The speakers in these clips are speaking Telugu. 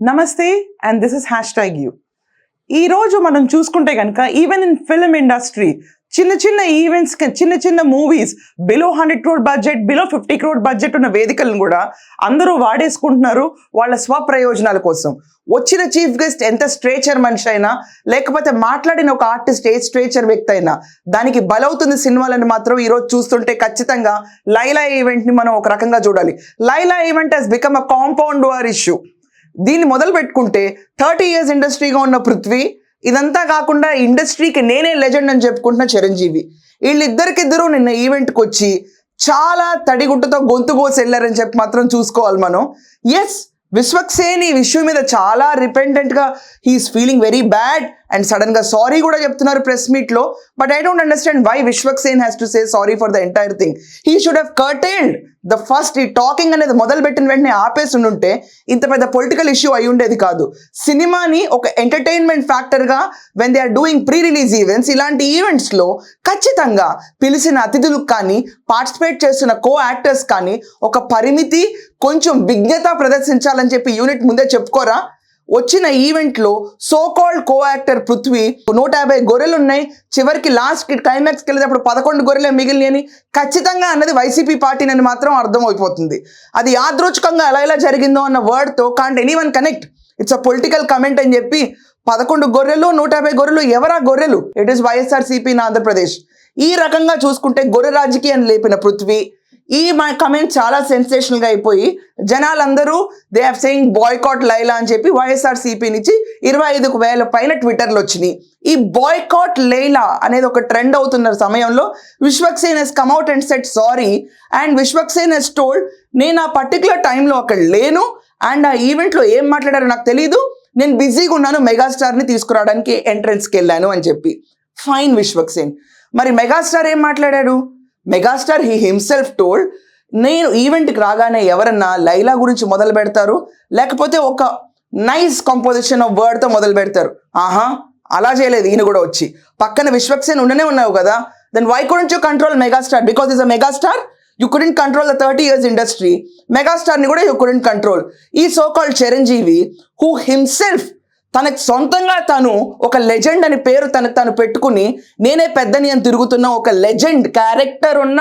నమస్తే and this is hashtag you ఈ రోజు మనం చూసుకుంటే కనుక ఈవెన్ ఇన్ ఫిల్మ్ ఇండస్ట్రీ చిన్న చిన్న ఈవెంట్స్ చిన్న చిన్న movies below hundred crore budget below fifty crore budget ఉన్న వేదికలను కూడా అందరూ వాడేసుకుంటున్నారు వాళ్ళ స్వప్రయోజనాల కోసం. వచ్చిన చీఫ్ గెస్ట్ ఎంత స్ట్రేచర్ మనిషి అయినా లేకపోతే మాట్లాడిన ఒక ఆర్టిస్ట్ ఏ స్ట్రేచర్ వ్యక్తి అయినా దానికి బలవుతుంది సినిమాలను మాత్రం ఈరోజు చూస్తుంటే ఖచ్చితంగా లైలా ఈవెంట్ని మనం ఒక రకంగా చూడాలి. Laila event has become a compound war issue దీన్ని మొదలు పెట్టుకుంటే థర్టీ ఇయర్స్ ఇండస్ట్రీగా ఉన్న పృథ్వీ ఇదంతా కాకుండా ఇండస్ట్రీకి నేనే లెజెండ్ అని చెప్పుకుంటున్న చిరంజీవి. వీళ్ళిద్దరికిద్దరూ నిన్న ఈవెంట్కి వచ్చి చాలా తడిగుడ్డతో గొంతు కోసి వెళ్ళారని చెప్పి మాత్రం చూసుకోవాలి మనం. ఎస్ విశ్వక్సేన్ ఈ విషయం మీద చాలా రిపెండెంట్గా he is feeling very bad and సడన్గా సారీ కూడా చెప్తున్నారు ప్రెస్ మీట్లో. But I don't understand why Vishwaksen has to say sorry for the entire thing he should have curtailed the first ఈ టాకింగ్ అనేది మొదలు పెట్టిన వెంటనే ఆపేసి ఉంటే ఇంత పెద్ద పొలిటికల్ ఇష్యూ అయి ఉండేది కాదు. సినిమాని ఒక entertainment ఫ్యాక్టర్గా when they are doing pre release events ఇలాంటి ఈవెంట్స్లో ఖచ్చితంగా పిలిచిన అతిథులకు కానీ పార్టిసిపేట్ చేస్తున్న కో యాక్టర్స్ కానీ ఒక పరిమితి కొంచెం విజ్ఞత ప్రదర్శించాలని చెప్పి యూనిట్ ముందే చెప్పుకోరా? వచ్చిన ఈవెంట్లో so called co actor Prithvi నూట యాభై గొర్రెలు ఉన్నాయి. చివరికి లాస్ట్ క్లైమాక్స్కి వెళ్ళేటప్పుడు పదకొండు గొర్రెలే మిగిలినని ఖచ్చితంగా అన్నది వైసీపీ పార్టీనని మాత్రం అర్థమైపోతుంది. అది యాదృచ్ఛికంగా ఎలా ఎలా జరిగిందో అన్న వర్డ్తో can't anyone connect it's a political comment అని చెప్పి పదకొండు గొర్రెలు నూట యాభై గొర్రెలు ఎవరా గొర్రెలు? It is YSRCP in Andhra Pradesh ఈ రకంగా చూసుకుంటే గొర్రె రాజకీయాన్ని లేపిన పృథ్వీ ఈ మై కమెంట్ చాలా సెన్సేషనల్గా అయిపోయి జనాలందరూ they have saying boycott Laila అని చెప్పి వైఎస్ఆర్ సిపి నుంచి ఇరవై ఐదుకు వేల పైన ట్విట్టర్లు వచ్చినాయి. ఈ బాయ్కాట్ లైలా అనేది ఒక ట్రెండ్ అవుతున్న సమయంలో Vishwaksen he's come out and said sorry and Vishwaksen he's told నేను ఆ పర్టికులర్ టైంలో అక్కడ లేను అండ్ ఆ ఈవెంట్లో ఏం మాట్లాడారో నాకు తెలియదు నేను బిజీగా ఉన్నాను మెగాస్టార్ని తీసుకురావడానికి ఎంట్రన్స్కి వెళ్ళాను అని చెప్పి. ఫైన్ విశ్వక్సేన్. మరి మెగాస్టార్ ఏం మాట్లాడాడు? మెగాస్టార్ హీ హిమ్సెల్ఫ్ టోల్డ్ నేను ఈవెంట్కి రాగానే ఎవరన్నా లైలా గురించి మొదలు పెడతారు? లేకపోతే ఒక నైస్ కంపోజిషన్ ఆఫ్ వర్డ్తో మొదలు పెడతారు? ఆహా అలా చేయలేదు. ఈయన కూడా వచ్చి పక్కన విశ్వక్సేన్ ఉండనే ఉన్నావు కదా then why couldn't you control megastar because is a megastar you couldn't control the thirty years industry మెగాస్టార్ని కూడా యూ కుడెంట్ కంట్రోల్ ఈ so called Chiranjeevi who himself తనకు సొంతంగా తను ఒక లెజెండ్ అని పేరు తనకు తను పెట్టుకుని నేనే పెద్దని అని తిరుగుతున్న ఒక లెజెండ్ క్యారెక్టర్ ఉన్న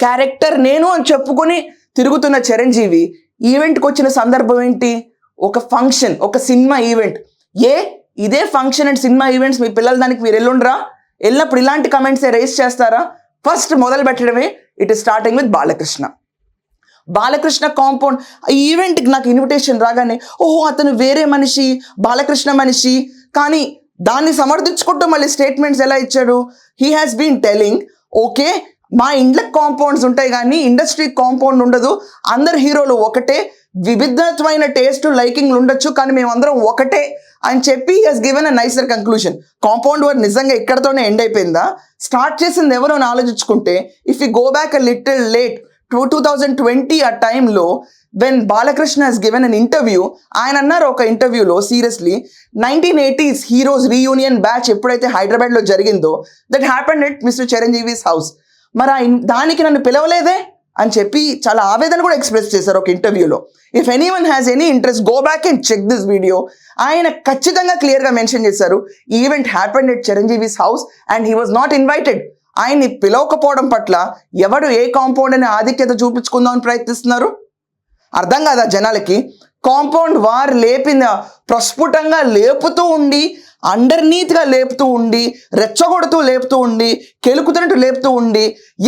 క్యారెక్టర్ నేను అని చెప్పుకుని తిరుగుతున్న చిరంజీవి ఈవెంట్కి వచ్చిన సందర్భం ఏంటి? ఒక ఫంక్షన్ ఒక సినిమా ఈవెంట్. ఏ? ఇదే ఫంక్షన్ అండ్ సినిమా ఈవెంట్స్ మీ పిల్లల దానికి మీరు ఎల్లుండ్రా? వెళ్ళినప్పుడు ఇలాంటి కమెంట్స్ రేస్ చేస్తారా? ఫస్ట్ మొదలు పెట్టడమే it is starting with Balakrishna. Balakrishna compound. ఈవెంట్కి నాకు ఇన్విటేషన్ రాగానే ఓహో అతను వేరే మనిషి బాలకృష్ణ మనిషి. కానీ దాన్ని సమర్థించుకుంటూ మళ్ళీ స్టేట్మెంట్స్ ఎలా ఇచ్చాడు? He has been telling okay మా ఇండ్లకు కాంపౌండ్స్ ఉంటాయి కానీ ఇండస్ట్రీ కాంపౌండ్ ఉండదు. అందరు హీరోలు ఒకటే. వివిధమైన టేస్ట్ లైకింగ్లు ఉండొచ్చు కానీ మేమందరం ఒకటే. అని చెప్పి he's given a nicer conclusion compound war నిజంగా ఇక్కడతోనే ఎండ్ అయిపోయిందా? స్టార్ట్ చేసింది ఎవరో అని ఆలోచించుకుంటే if you go back a little late to two thousand twenty ఆ టైంలో when Balakrishna he's given an interview ఆయన అన్నారు ఒక ఇంటర్వ్యూలో seriously nineteen eighties heroes reunion batch ఎప్పుడైతే హైదరాబాద్లో జరిగిందో that happened at mister Chiranjeevi's house మరి ఆ దానికి నన్ను పిలవలేదే అని చెప్పి చాలా ఆవేదన కూడా ఎక్స్ప్రెస్ చేశారు ఒక ఇంటర్వ్యూలో if anyone has any interest go back and check this video ఆయన ఖచ్చితంగా క్లియర్గా మెన్షన్ చేశారు event happened at Chiranjeevi's house and he was not invited ఆయన్ని పిలవకపోవడం పట్ల ఎవడు ఏ కాంపౌండ్ అనే ఆధిక్యత చూపించుకుందామని ప్రయత్నిస్తున్నారు? అర్థం కాదా జనాలకి? కాంపౌండ్ వార్ లేపింది ప్రస్ఫుటంగా లేపుతూ ఉండి అండర్నీత్గా లేపుతూ ఉండి రెచ్చగొడుతూ లేపుతూ ఉండి కెలుకుతున్నట్టు లేపుతూ ఉండి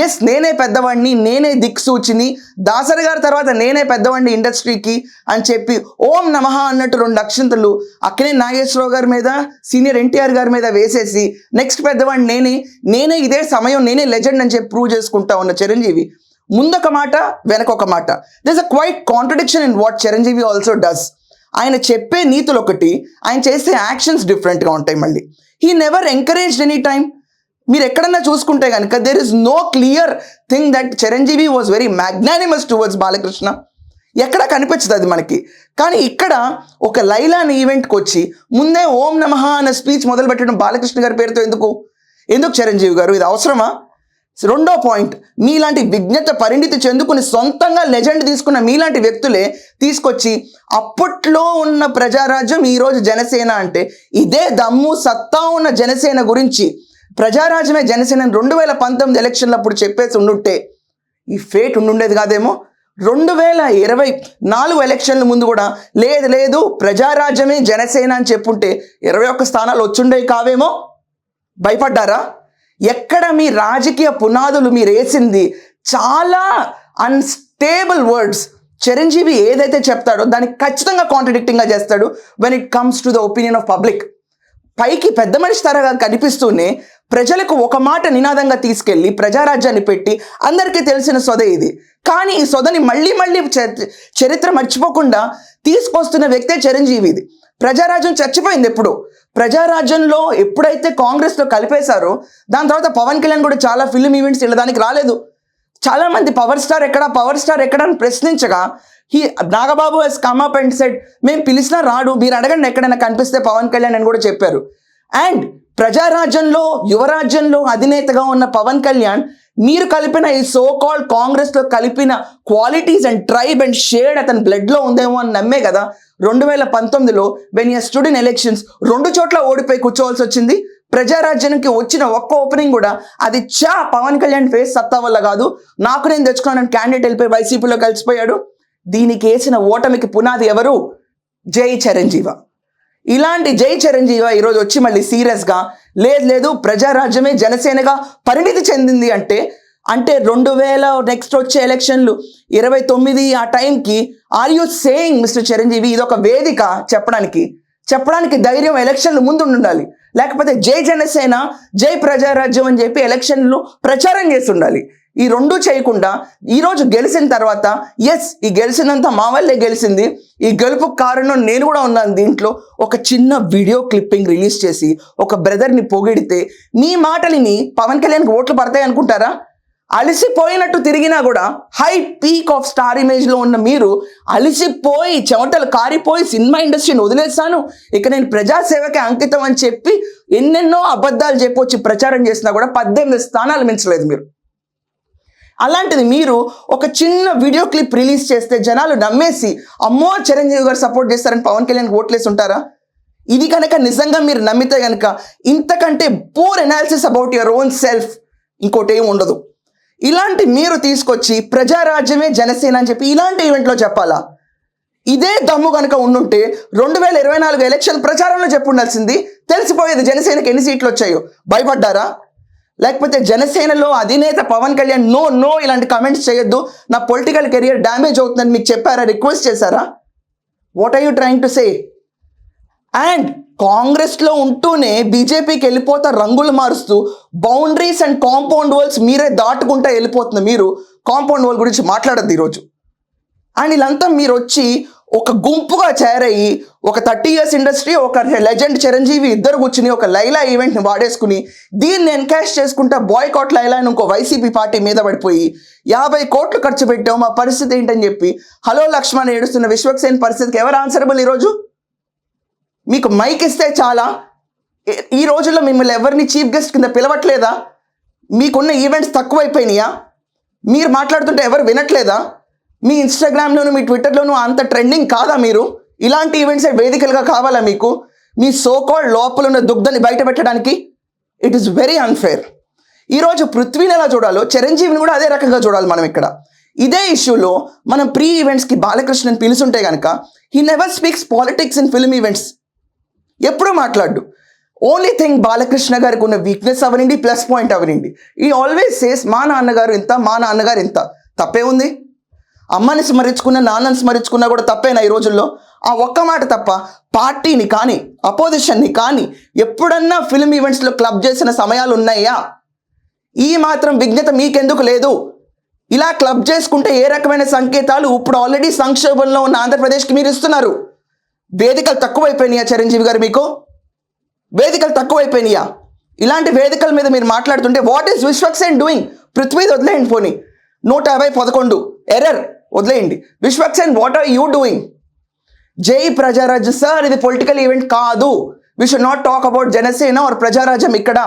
ఎస్ నేనే పెద్దవాడిని నేనే దిక్సూచిని దాసరి గారి తర్వాత నేనే పెద్దవాడిని ఇండస్ట్రీకి అని చెప్పి ఓం నమః అన్నట్టు రెండు అక్షంతలు అక్కనే నాగేశ్వరరావు గారి మీద సీనియర్ ఎన్టీఆర్ గారి మీద వేసేసి నెక్స్ట్ పెద్దవాడిని నేనే నేనే ఇదే సమయం నేనే లెజెండ్ అని చెప్పి ప్రూవ్ చేసుకుంటా ఉన్న చిరంజీవి. ముందొక మాట వెనకొక మాట. This a quite contradiction in what Chiranjeevi also does ఆయన చెప్పే నీతులు ఒకటి ఆయన చేసే యాక్షన్స్ డిఫరెంట్గా ఉంటాయి మళ్ళీ. He never encouraged any time మీరు ఎక్కడన్నా చూసుకుంటే కనుక there is no clear thing that Chiranjeevi was very magnanimous towards Balakrishna. ఎక్కడ కనిపించదు అది మనకి. కానీ ఇక్కడ ఒక లైలాన్ ఈవెంట్కి వచ్చి ముందే ఓం నమః అన్న స్పీచ్ మొదలు పెట్టడం బాలకృష్ణ గారి పేరుతో ఎందుకు? ఎందుకు చిరంజీవి గారు? ఇది అవసరమా? రెండో పాయింట్ మీలాంటి విజ్ఞత పరిణితి చెందుకుని సొంతంగా లెజెండ్ తీసుకున్న మీలాంటి వ్యక్తులే తీసుకొచ్చి అప్పట్లో ఉన్న ప్రజారాజ్యం ఈరోజు జనసేన అంటే ఇదే దమ్ము సత్తా ఉన్న జనసేన గురించి. ప్రజారాజ్యమే జనసేన రెండు వేల పంతొమ్మిది ఎలక్షన్లు అప్పుడు చెప్పేసి ఉండుంటే ఈ ఫేట్ ఉండుండేది కాదేమో? రెండు వేల ఇరవై నాలుగు ఎలక్షన్ల ముందు కూడా లేదు లేదు ప్రజారాజ్యమే జనసేన అని చెప్పుంటే ఇరవై ఒక్క స్థానాలు వచ్చుండేవి కావేమో? భయపడ్డారా? ఎక్కడ మీ రాజకీయ పునాదులు మీరు వేసింది? చాలా అన్స్టేబుల్ వర్డ్స్ చిరంజీవి ఏదైతే చెప్తాడో దానికి ఖచ్చితంగా కాంట్రడిక్టింగ్గా చేస్తాడు when it comes to the opinion of public పైకి పెద్ద మనిషి తరగా కనిపిస్తూనే ప్రజలకు ఒక మాట నినాదంగా తీసుకెళ్ళి ప్రజారాజ్యాన్ని పెట్టి అందరికీ తెలిసిన సొద ఇది. కానీ ఈ సొదని మళ్ళీ మళ్ళీ చరిత్ర మర్చిపోకుండా తీసుకొస్తున్న వ్యక్తే చిరంజీవి ఇది. ప్రజారాజ్యం చచ్చిపోయింది ఎప్పుడు. ప్రజారాజ్యంలో ఎప్పుడైతే కాంగ్రెస్లో కలిపేశారో దాని తర్వాత పవన్ కళ్యాణ్ కూడా చాలా ఫిల్మ్ ఈవెంట్స్ వెళ్ళడానికి రాలేదు. చాలా మంది పవర్ స్టార్ ఎక్కడ పవర్ స్టార్ ఎక్కడ అని ప్రశ్నించగా he Nagababu he's come up and said మేము పిలిచినా రాడు మీరు అడగండి ఎక్కడైనా కనిపిస్తే పవన్ కళ్యాణ్ అని కూడా చెప్పారు. అండ్ ప్రజారాజ్యంలో యువరాజ్యంలో అధినేతగా ఉన్న పవన్ కళ్యాణ్ మీరు కలిపిన ఈ సో కాల్డ్ కాంగ్రెస్లో కలిపిన qualities and tribe and shade అతని బ్లడ్లో ఉందేమో అని నమ్మే కదా. రెండు వేల పంతొమ్మిదిలో వెన్ యూ ఇన్ ఎలక్షన్స్ రెండు చోట్ల ఓడిపోయి కూర్చోవాల్సి వచ్చింది. ప్రజారాజ్యానికి వచ్చిన ఒక్క ఓపెనింగ్ కూడా అది చా పవన్ కళ్యాణ్ ఫేస్ సత్తా వల్ల కాదు. నాకు నేను తెచ్చుకున్నాను క్యాండిడేట్ వెళ్ళిపోయి వైసీపీలో కలిసిపోయాడు. దీనికి వేసిన ఓటమికి పునాది ఎవరు? జై చిరంజీవ. ఇలాంటి జై చిరంజీవి ఈరోజు వచ్చి మళ్ళీ సీరియస్గా లేదు లేదు ప్రజారాజ్యమే జనసేనగా పరిణితి చెందింది అంటే అంటే రెండు వేల నెక్స్ట్ వచ్చే ఎలక్షన్లు ఇరవై తొమ్మిది ఆ టైంకి are you saying mister Chiranjeevi ఇది ఒక వేదిక చెప్పడానికి? చెప్పడానికి ధైర్యం ఎలక్షన్లు ముందు ఉండాలి లేకపోతే జై జనసేన జై ప్రజారాజ్యం అని చెప్పి ఎలక్షన్లు ప్రచారం చేసి ఉండాలి. ఈ రెండు చేయకుండా ఈరోజు గెలిచిన తర్వాత ఎస్ ఈ గెలిచినంత మా వల్లే గెలిచింది. ఈ గెలుపు కారణం నేను కూడా ఉన్నాను. దీంట్లో ఒక చిన్న వీడియో క్లిప్పింగ్ రిలీజ్ చేసి ఒక బ్రదర్ని పొగిడితే మీ మాటలిని పవన్ కళ్యాణ్కి ఓట్లు పడతాయి అనుకుంటారా? అలసిపోయినట్టు తిరిగినా కూడా హై పీక్ ఆఫ్ స్టార్ ఇమేజ్లో ఉన్న మీరు అలసిపోయి చెమటలు కారిపోయి సినిమా ఇండస్ట్రీని వదిలేస్తాను ఇక నేను ప్రజాసేవకే అంకితం అని చెప్పి ఎన్నెన్నో అబద్ధాలు చెప్పొచ్చి ప్రచారం చేసినా కూడా పద్దెనిమిది స్థానాలు మించలేదు మీరు. అలాంటిది మీరు ఒక చిన్న వీడియో క్లిప్ రిలీజ్ చేస్తే జనాలు నమ్మేసి అమ్మో చిరంజీవి గారు సపోర్ట్ చేస్తారని పవన్ కళ్యాణ్ ఓట్లేసి ఉంటారా ఇది కనుక నిజంగా మీరు నమ్మితే కనుక ఇంతకంటే poor analysis about your own self ఇంకోటి ఏం ఉండదు. ఇలాంటి మీరు తీసుకొచ్చి ప్రజారాజ్యమే జనసేన అని చెప్పి ఇలాంటి ఈవెంట్లో చెప్పాలా? ఇదే దమ్ము కనుక ఉండుంటే రెండు వేల ఇరవై నాలుగు ఎలక్షన్ ప్రచారంలో చెప్పుండాల్సింది తెలిసిపోయేది జనసేనకి ఎన్ని సీట్లు వచ్చాయో. భయపడ్డారా? లేకపోతే జనసేనలో అధినేత పవన్ కళ్యాణ్ నో నో ఇలాంటి కామెంట్స్ చేయొద్దు. నా పొలిటికల్ కెరియర్ డ్యామేజ్ అవుతుందని మీకు చెప్పారా? రిక్వెస్ట్ చేశారా? What are you trying to say and కాంగ్రెస్లో ఉంటూనే బీజేపీకి వెళ్ళిపోతా రంగులు మారుస్తూ బౌండరీస్ అండ్ కాంపౌండ్ వాల్స్ మీరే దాటుకుంటా వెళ్ళిపోతుంది మీరు. కాంపౌండ్ వాల్ గురించి మాట్లాడద్దు ఈరోజు. అండ్ వీళ్ళంతా మీరు వచ్చి ఒక గుంపుగా చేరయ్యి ఒక థర్టీ ఇయర్స్ ఇండస్ట్రీ ఒక లెజెండ్ చిరంజీవి ఇద్దరు కూర్చుని ఒక లైలా ఈవెంట్ని వాడేసుకుని దీన్ని ఎన్కాష్ చేసుకుంటా బాయ్కాట్ లైలా అని ఇంకో వైసీపీ పార్టీ మీద పడిపోయి యాభై కోట్లు ఖర్చు పెట్టాం మా పరిస్థితి ఏంటని చెప్పి. హలో లక్ష్మణ్ ఏడుస్తున్న విశ్వక్సేన్ పరిస్థితికి ఎవరు ఆన్సరబుల్ ఈరోజు? మీకు మైక్ ఇస్తే చాలా. ఈ- ఈ రోజుల్లో మిమ్మల్ని ఎవరిని చీఫ్ గెస్ట్ కింద పిలవట్లేదా? మీకున్న ఈవెంట్స్ తక్కువైపోయినాయా? మీరు మాట్లాడుతుంటే ఎవరు వినట్లేదా? మీ ఇన్స్టాగ్రామ్లోను మీ ట్విట్టర్లోను అంత ట్రెండింగ్ కాదా మీరు? ఇలాంటి ఈవెంట్సే వేదికలుగా కావాలా మీకు? మీ సోకాల్ లోపల ఉన్న దుగ్ధని బయట పెట్టడానికి? ఇట్ ఈస్ వెరీ అన్ఫేర్ ఈరోజు పృథ్వీని ఎలా చూడాలో చిరంజీవిని కూడా అదే రకంగా చూడాలి మనం ఇక్కడ. ఇదే ఇష్యూలో మనం ప్రీ ఈవెంట్స్కి బాలకృష్ణని పిలుచుంటే కనుక he never speaks politics in film events ఎప్పుడూ మాట్లాడు. ఓన్లీ థింగ్ బాలకృష్ణ గారికి ఉన్న వీక్నెస్ అవనండి ప్లస్ పాయింట్ అవనండి ఈ ఆల్వేస్ సేస్ మా నాన్నగారు ఇంత మా నాన్నగారు ఇంత. తప్పే ఉంది. అమ్మని స్మరించుకున్న నాన్నని స్మరించుకున్నా కూడా తప్పేనా ఈ రోజుల్లో? ఆ ఒక్క మాట తప్ప పార్టీని కానీ అపోజిషన్ని కానీ ఎప్పుడన్నా ఫిల్మ్ ఈవెంట్స్లో క్లబ్ చేసిన సమయాలు ఉన్నాయా? ఈ మాత్రం విజ్ఞత మీకెందుకు లేదు? ఇలా క్లబ్ చేసుకుంటే ఏ రకమైన సంకేతాలు ఇప్పుడు ఆల్రెడీ సంక్షోభంలో ఉన్న ఆంధ్రప్రదేశ్కి మీరు ఇస్తున్నారు? వేదికలు తక్కువైపోయినాయా చిరంజీవి గారు మీకు? వేదికలు తక్కువైపోయినాయా? ఇలాంటి వేదికల మీద మీరు మాట్లాడుతుంటే what is Vishwaksen doing Prithvi వదిలేయండి పోని. నూట యాభై పదకొండు. ఎర్రర్ వదిలేయండి. Vishwaksen what are you doing? జై ప్రజారాజ్ సార్ ఇది పొలిటికల్ ఈవెంట్ కాదు. We should not talk about Janasena or Prajarajyam ఇక్కడ.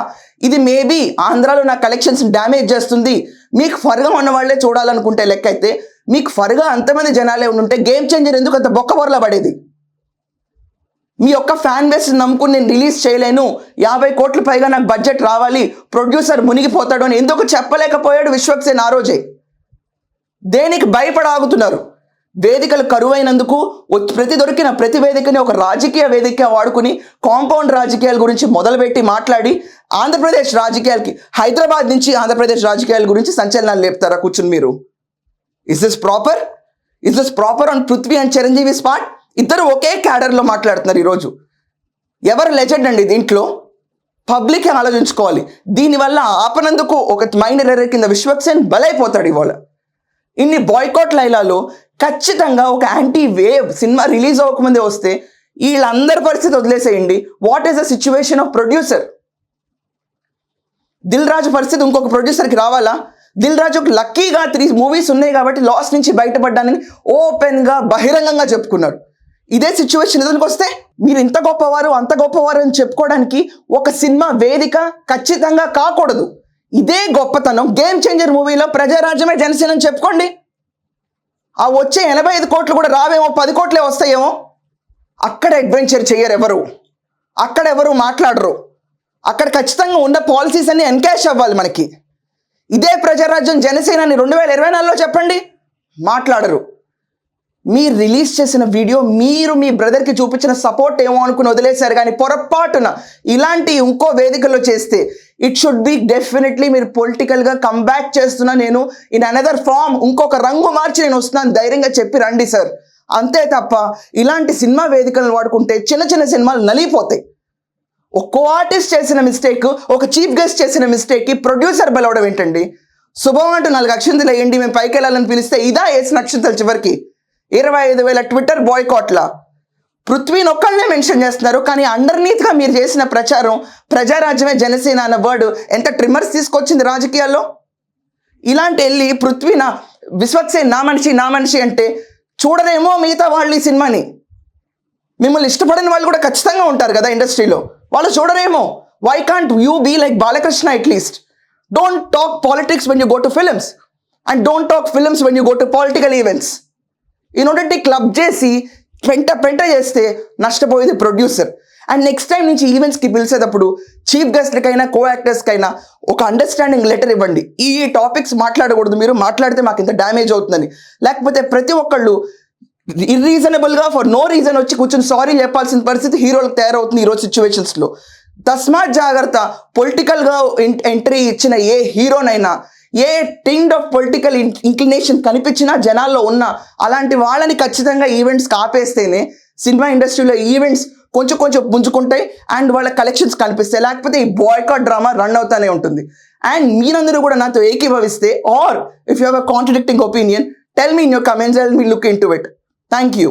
ఇది మేబీ ఆంధ్రాలో నా కలెక్షన్స్ డ్యామేజ్ చేస్తుంది. మీకు ఫర్గా ఉన్న వాళ్ళే చూడాలనుకుంటే లెక్క అయితే మీకు ఫర్గా అంతమంది జనాలే ఉంటే గేమ్ చేంజర్ ఎందుకు అంత బొక్కబొరల పడేది? మీ యొక్క ఫ్యాన్ బేస్ నమ్ముకుని నేను రిలీజ్ చేయలేను. యాభై కోట్ల పైగా నాకు బడ్జెట్ రావాలి. ప్రొడ్యూసర్ మునిగిపోతాడు అని ఎందుకు చెప్పలేకపోయాడు విశ్వక్సేన్ ఆ రోజే? దేనికి భయపడ ఆగుతున్నారు వేదికలు కరువైనందుకు ప్రతి దొరికిన ప్రతి వేదికని ఒక రాజకీయ వేదిక వాడుకుని కాంపౌండ్ రాజకీయాల గురించి మొదలుపెట్టి మాట్లాడి ఆంధ్రప్రదేశ్ రాజకీయాలకి హైదరాబాద్ నుంచి ఆంధ్రప్రదేశ్ రాజకీయాల గురించి సంచలనాలు లేపుతారా కూర్చుని మీరు? Is this proper is this proper on Prithvi and Chiranjeevi spot ఇద్దరు ఒకే క్యాడర్లో మాట్లాడుతున్నారు ఈరోజు. ఎవరు లెజెండ్ అండి దీంట్లో? పబ్లిక్ ఆలోచించుకోవాలి. దీనివల్ల ఆపనందుకు ఒక మైనర్ ఎర్ర కింద విశ్వక్సేన్ బలైపోతాడు ఇవాళ. ఇన్ని బాయ్కాట్ లైలాలో ఖచ్చితంగా ఒక యాంటీ వేవ్ సినిమా రిలీజ్ అవ్వకముందే వస్తే వీళ్ళందరి పరిస్థితి వదిలేసేయండి. What is the situation of producer Dil Raju పరిస్థితి ఇంకొక ప్రొడ్యూసర్కి రావాలా? దిల్ రాజు లక్కీగా త్రీ మూవీస్ ఉన్నాయి కాబట్టి లాస్ నుంచి బయటపడ్డానని ఓపెన్గా బహిరంగంగా చెప్పుకున్నాడు. ఇదే సిచ్యువేషన్ ఎదురుకు వస్తే మీరు ఇంత గొప్పవారు అంత గొప్పవారు అని చెప్పుకోవడానికి ఒక సినిమా వేదిక ఖచ్చితంగా కాకూడదు. ఇదే గొప్పతనం గేమ్ చేంజర్ మూవీలో ప్రజారాజ్యమే జనసేన అని చెప్పుకోండి. ఆ వచ్చే ఎనభై ఐదు కోట్లు కూడా రావేమో పది కోట్లే వస్తాయేమో. అక్కడ అడ్వెంచర్ చెయ్యరు ఎవరు. అక్కడ ఎవరు మాట్లాడరు. అక్కడ ఖచ్చితంగా ఉన్న పాలసీస్ అన్ని ఎన్కాష్ అవ్వాలి మనకి. ఇదే ప్రజారాజ్యం జనసేనని రెండు వేల ఇరవై నాలుగులో చెప్పండి. మాట్లాడరు. మీరు రిలీజ్ చేసిన వీడియో మీరు మీ బ్రదర్కి చూపించిన సపోర్ట్ ఏమో అనుకుని వదిలేశారు. కానీ పొరపాటున ఇలాంటి ఇంకో వేదికలో చేస్తే ఇట్ షుడ్ బి డెఫినెట్లీ మీరు పొలిటికల్గా కంబ్యాక్ చేస్తున్నా నేను ఇన్ అనదర్ ఫామ్ ఇంకొక రంగు మార్చి నేను వస్తున్నాను ధైర్యంగా చెప్పి రండి సార్ అంతే తప్ప ఇలాంటి సినిమా వేదికలను వాడుకుంటే చిన్న చిన్న సినిమాలు నలిగిపోతాయి. ఒక్కో ఆర్టిస్ట్ చేసిన మిస్టేక్ ఒక చీఫ్ గెస్ట్ చేసిన మిస్టేక్కి ప్రొడ్యూసర్ బలవడం ఏంటండి? శుభం అంటూ నాలుగు అక్షంతలు వేయండి మేము పైకి వెళ్ళాలని పిలిస్తే ఇదా వేసిన అక్షంతలు చివరికి? ఇరవై ఐదు వేల ట్విట్టర్ బాయ్కాట్లా పృథ్వీని ఒక్కళ్ళనే మెన్షన్ చేస్తున్నారు కానీ అండర్నీత్గా మీరు చేసిన ప్రచారం ప్రజారాజ్యమే జనసేన అన్న వర్డ్ ఎంత ట్రిమ్మర్స్ తీసుకొచ్చింది రాజకీయాల్లో? ఇలాంటి వెళ్ళి పృథ్వీ నా విశ్వక్సేన్ నా మనిషి నా మనిషి అంటే చూడరేమో మిగతా వాళ్ళు ఈ సినిమాని. మిమ్మల్ని ఇష్టపడిన వాళ్ళు కూడా ఖచ్చితంగా ఉంటారు కదా ఇండస్ట్రీలో. వాళ్ళు చూడరేమో why can't you be like Balakrishna at least don't talk politics when you go to films and don't talk films when you go to political events ఇన్నోటి club చేసి పెంట పెంట చేస్తే నష్టపోయేది ప్రొడ్యూసర్ అండ్ నెక్స్ట్ టైం నుంచి ఈవెంట్స్కి పిలిచేటప్పుడు చీఫ్ గెస్ట్లకైనా కో యాక్టర్స్కైనా ఒక అండర్స్టాండింగ్ లెటర్ ఇవ్వండి. ఈ టాపిక్స్ మాట్లాడకూడదు మీరు మాట్లాడితే మాకు ఇంత డ్యామేజ్ అవుతుందని. లేకపోతే ప్రతి ఒక్కళ్ళు ఇర్రీజనబుల్గా ఫర్ నో రీజన్ వచ్చి కూర్చొని సారీ చెప్పాల్సిన పరిస్థితి హీరోలకు తయారవుతుంది ఈరోజు సిచ్యువేషన్స్లో తస్మాత్ జాగ్రత్త పొలిటికల్గా ఎంట్రీ ఇచ్చిన ఏ హీరోనైనా a tint of political inclination కనిపించినా జనాల్లో ఉన్న అలాంటి వాళ్ళని ఖచ్చితంగా ఈవెంట్స్ కాపేస్తేనే సినిమా ఇండస్ట్రీలో ఈవెంట్స్ కొంచెం కొంచెం పుంజుకుంటాయి అండ్ వాళ్ళ కలెక్షన్స్ కనిపిస్తాయి. లేకపోతే ఈ బాయ్కాట్ డ్రామా రన్ అవుతానే ఉంటుంది. అండ్ మీరందరూ కూడా నాతో ఏకీభవిస్తే or if you have a contradicting opinion tell me in your comments and me look into it thank you